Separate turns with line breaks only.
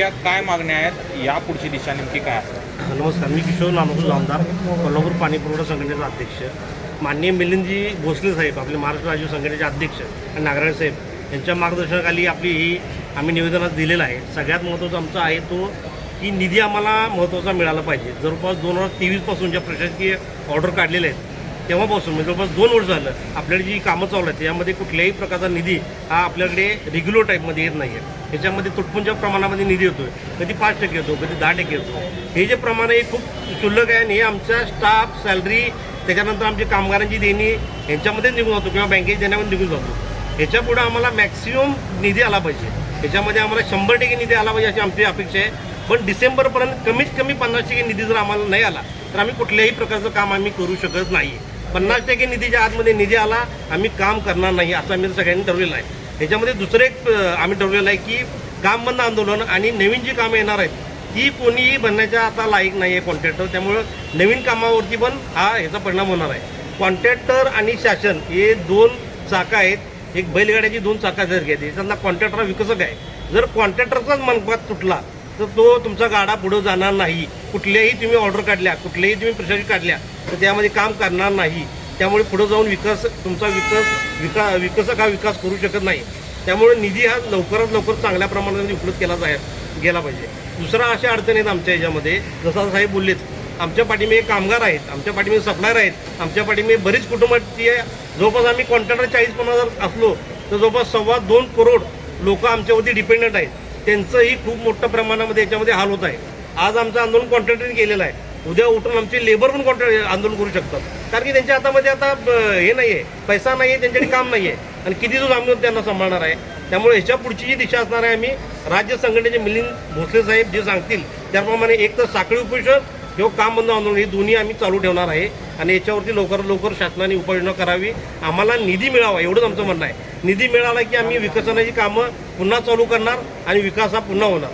तुमच्या काय मागण्या आहेत? या पुढची दिशा नेमकी काय
नमस्कार मी किशोर नामोसूर आमदार कोल्हापूर पाणी पुरवठा संघटनेचा अध्यक्ष. माननीय मिलिंदजी भोसले साहेब आपले महाराष्ट्र राज्य संघटनेचे अध्यक्ष आणि नागराज साहेब यांच्या मार्गदर्शनाखाली आपली ही आम्ही निवेदनात दिलेलं आहे. सगळ्यात महत्त्वाचा आमचा आहे तो की निधी आम्हाला महत्त्वाचा मिळाला पाहिजे. जवळपास दोन हजार तेवीसपासून ज्या प्रशासकीय ऑर्डर काढलेल्या आहेत तेव्हापासून म्हणजे जवळपास दोन वर्ष झालं आपल्याकडे जी कामं चालू आहेत त्यामध्ये कुठल्याही प्रकारचा निधी हा आपल्याकडे रेग्युलर टाईपमध्ये येत नाही आहे त्याच्यामध्ये तुटपुंच्या प्रमाणामध्ये निधी येतो कधी पाच टक्के येतो कधी दहा टक्के येतो. हे जे प्रमाण आहे खूप क्षुल्लक आहे आणि हे आमच्या स्टाफ सॅलरी त्याच्यानंतर आमची कामगारांची देणी यांच्यामध्येच निघून जातो किंवा बँकेत देण्यामध्ये निघून जातो. ह्याच्यापुढे आम्हाला मॅक्सिमम निधी आला पाहिजे. याच्यामध्ये आम्हाला शंभर टक्के निधी आला पाहिजे अशी आमची अपेक्षा आहे. पण डिसेंबरपर्यंत कमीत कमी पन्नास टक्के निधी जर आम्हाला नाही आला तर आम्ही कुठल्याही प्रकारचं काम आम्ही करू शकत नाही पन्नास टक्के निधीच्या आतमध्ये निधी आला आम्ही काम करणार नाही असं आम्ही सगळ्यांनी ठरवलेलं आहे. ह्याच्यामध्ये दुसरं एक आम्ही ठरवलेलं आहे की काम बंद आंदोलन आणि नवीन जी कामं येणार आहेत ती कोणीही बनण्याच्या आता लायक नाही आहे कॉन्ट्रॅक्टर त्यामुळं नवीन कामावरती पण हा ह्याचा परिणाम होणार आहे. कॉन्ट्रॅक्टर आणि शासन हे दोन चाकं आहेत. एक बैलगाड्याची दोन चाका जर घेते त्यांना कॉन्ट्रॅक्टर विकसक आहे. जर कॉन्ट्रॅक्टरचाच मनपात तुटला तर तो तुमचा गाडा पुढं जाणार नाही. कुठल्याही तुम्ही ऑर्डर काढल्या कुठल्याही तुम्ही प्रशासकीय काढल्या तर त्यामध्ये काम करणार नाही. त्यामुळे पुढं जाऊन विकास तुमचा विकास विका विकसक हा विकास करू शकत नाही. त्यामुळे निधी हा लवकरात लवकर चांगल्या प्रमाणात उपलब्ध केला जाय गेला पाहिजे. दुसरा अशा अडचण आहेत आमच्या ह्याच्यामध्ये जसं साहेब बोललेत आमच्या पाठीमध्ये कामगार आहेत आमच्या पाठीमध्ये सप्लायर आहेत आमच्या पाठीमध्ये बरीच कुटुंबाची आहे. जवळपास आम्ही कॉन्ट्रॅक्टर चाळीस पन्नास असलो तर जवळपास सव्वा दोन करोड लोक आमच्यावरती डिपेंडंट आहेत. त्यांचंही खूप मोठ्या प्रमाणामध्ये याच्यामध्ये हाल होत आहे. आज आमचं आंदोलन कॉन्ट्रॅक्टरने केलेलं आहे. उद्या उठून आमचे लेबर पण कॉन्ट्रॅक्ट आंदोलन करू शकतात. कारण की त्यांच्या हातामध्ये आता हे नाही आहे पैसा नाही आहे त्यांच्याकडे काम नाही आहे आणि किती दिवस आम्ही त्यांना सांभाळणार आहे? त्यामुळे ह्याच्या पुढची जी दिशा असणार आहे आम्ही राज्य संघटनेचे मिलिंद भोसले साहेब जे सांगतील त्याप्रमाणे एक तर साखळी उपोषण किंवा काम बंद आंदोलन हे दोन्ही आम्ही चालू ठेवणार आहे. आणि याच्यावरती लवकरात लवकर शासनाने उपाययोजना करावी. आम्हाला निधी मिळावा एवढंच आमचं म्हणणं आहे. निधी मिळाला की आम्ही विकसनाची कामं पुन्हा चालू करणार आणि विकास हा पुन्हा होणार.